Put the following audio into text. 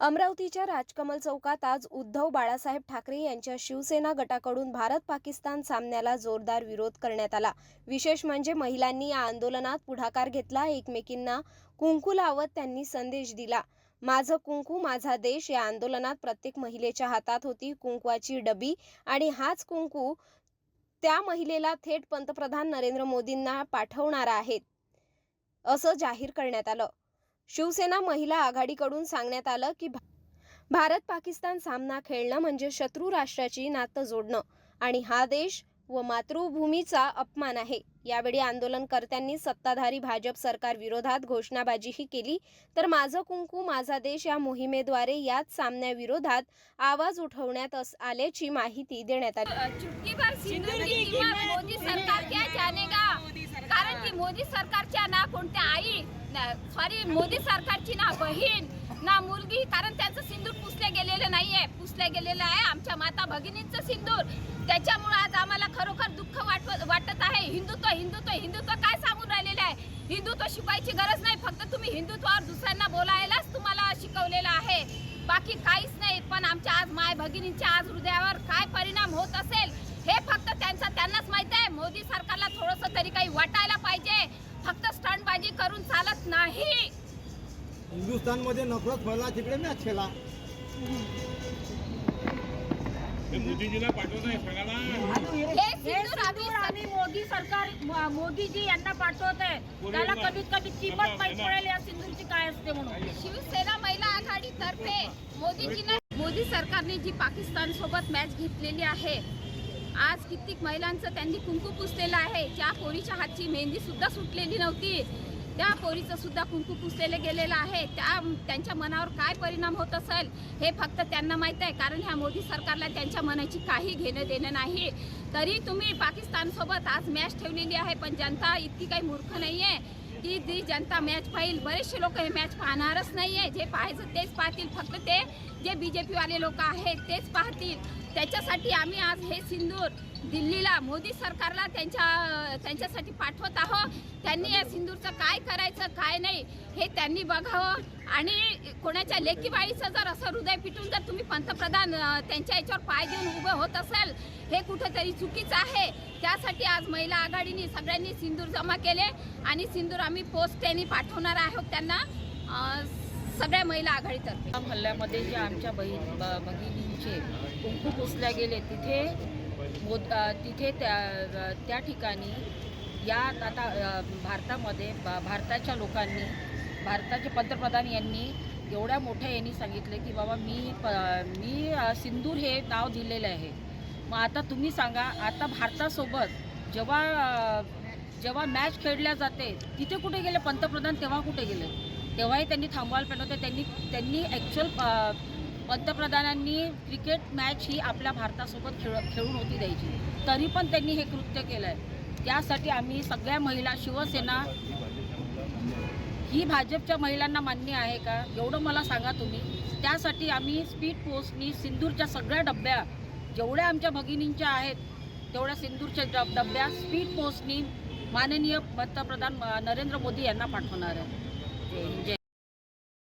अमरावतीच्या राजकमल चौकात आज उद्धव बाळासाहेब ठाकरे यांच्या शिवसेना गटाकडून भारत पाकिस्तान सामन्याला जोरदार विरोध करण्यात आला. विशेष म्हणजे महिलांनी या आंदोलनात पुढाकार घेतला एकमेकींना कुंकू लावत त्यांनी संदेश दिला. माझं कुंकू माझा देश या आंदोलनात प्रत्येक महिलेच्या हातात होती कुंकवाची डबी आणि हाच कुंकू त्या महिलेला थेट पंतप्रधान नरेंद्र मोदींना पाठवणार आहेत असं जाहीर करण्यात आलं. शिवसेना महिला आघाडीकडून सांगण्यात आलं की भा- भारत पाकिस्तान सामना खेळणं म्हणजे शत्रू राष्ट्राची नातं जोडणं आणि हा देश व मातृभूमीचा अपमान आहे. यावेळी आंदोलनकर्त्यांनी सत्ताधारी भाजप सरकार विरोधात घोषणाबाजीही केली. तर माझं कुंकू माझा देश या मोहिमेद्वारे याच सामन्याविरोधात आवाज उठवण्यात अस- आल्याची माहिती देण्यात आली चुटकी भर सिंदूर की कीमत मोदी सरकार क्या जानेगा कारण की मोदी सरकारच्या ना कोणत्या आई सॉरी मोदी सरकारची ना बहीण ना मुलगी कारण त्यांचं सिंदूर पुसले गेलेलं नाहीये. पुसले गेलेलं आहे आमच्या माता भगिनींचं सिंदूर. त्याच्यामुळे आज आम्हाला खरोखर दुःख वाटत वाटत आहे. हिंदुत्व हिंदुत्व हिंदुत्व काय सांगून राहिलेलं आहे? हिंदुत्व शिकवायची गरज नाही. फक्त तुम्ही हिंदुत्वावर दुसऱ्यांना बोलायलाच तुम्हाला शिकवलेलं आहे. बाकी काहीच नाही. पण आमच्या आज माय भगिनींच्या आज हृदयावर काय परिणाम होत असेल हे फक्त त्या त्यांनाच माहीत आहे मोदी सरकारला थोडस तरी काही वाटायला पाहिजे. फक्त स्टंटबाजी करून चालत नाही. हिंदुस्थानमध्ये नफरत फैला तिकडे मॅच खेळा. मोदीजीला हे मोदी सरकार म- मोदीजी यांना पाठवत आहे त्याला कमीत कमी किंमत माहीत पडेल या सिंदूरची काय असते म्हणून. शिवसेना महिला आघाडीतर्फे मोदीजीने मोदी सरकारने जी पाकिस्तान सोबत मॅच घेतलेली आहे आज कित्येक महिलांचं त्यांनी कुंकू पुसलेलं आहे. ज्या पोरीच्या हातची मेहंदी सुद्धा सुटलेली नव्हती. त्या पोरीचं सुद्धा कुंकू पुसलेलं गेलेलं आहे. त्या त्यांच्या मनावर काय परिणाम होत असेल हे फक्त त्यांना माहीत आहे. कारण ह्या मोदी सरकारला त्यांच्या मनाची काही घेणं देणं नाही. तरी तुम्ही पाकिस्तानसोबत आज मॅच ठेवलेली आहे. पण जनता इतकी काही मूर्ख नाही आहे की जी जनता मॅच पाहिल बरेचसे लोक हे मॅच पाहणारच नाही आहे जे पाहायचं तेच पाहतील. फक्त ते जे बी जे पीवाले लोक आहेत तेच पाहतील. त्याच्यासाठी आम्ही आज हे सिंदूर दिल्लीला मोदी सरकारला त्यांच्या त्यांच्यासाठी पाठवत आहोत. त्यांनी या सिंदूरचं काय करायचं काय नाही हे त्यांनी बघावं. आणि कोणाच्या लेकीबाईचं जर असं हृदय पिटून जर तुम्ही पंतप्रधान त्यांच्या याच्यावर पाय देऊन उभं होत असेल हे कुठंतरी चुकीचं आहे. त्यासाठी आज महिला आघाडीने सगळ्यांनी सिंदूर जमा केले आणि सिंदूर आम्ही पोस्टेने पाठवणार आहोत त्यांना. सगळ्या महिला आघाडीतर्फे. या हल्ल्यामध्ये जे आमच्या बहीण ब- भगिनींचे कुंकू पुसल्या गेले तिथे मोद तिथे त्या त्या ठिकाणी या आता भारतामध्ये भारताच्या लोकांनी भारताचे पंतप्रधान यांनी एवढ्या मोठ्या यांनी सांगितलं की बाबा मी प मी सिंदूर हे नाव दिलेलं आहे. मग आता तुम्ही सांगा आता भारतासोबत जेव्हा जेव्हा मॅच खेळल्या जाते तिथे कुठे गेले पंतप्रधान तेव्हा कुठे गेले? तेव्हाही त्यांनी थांबवायला पाहिजे होतं. त्यांनी त्यांनी ॲक्च्युअल पंतप्रधानांनी क्रिकेट मॅच ही आपल्या भारतासोबत खेळ खेळून होती द्यायची. तरी पण त्यांनी हे कृत्य केलं आहे त्यासाठी आम्ही सगळ्या महिला शिवसेना ही भाजपच्या महिलांना मान्य आहे का? एवढं मला सांगा तुम्ही. त्यासाठी आम्ही स्पीड पोस्टनी सिंदूरच्या सगळ्या डब्या जेवढ्या आमच्या भगिनींच्या आहेत तेवढ्या सिंदूरच्या डब डब्या स्पीड पोस्टनी माननीय पंतप्रधान नरेंद्र मोदी यांना पाठवणार आहे. Mình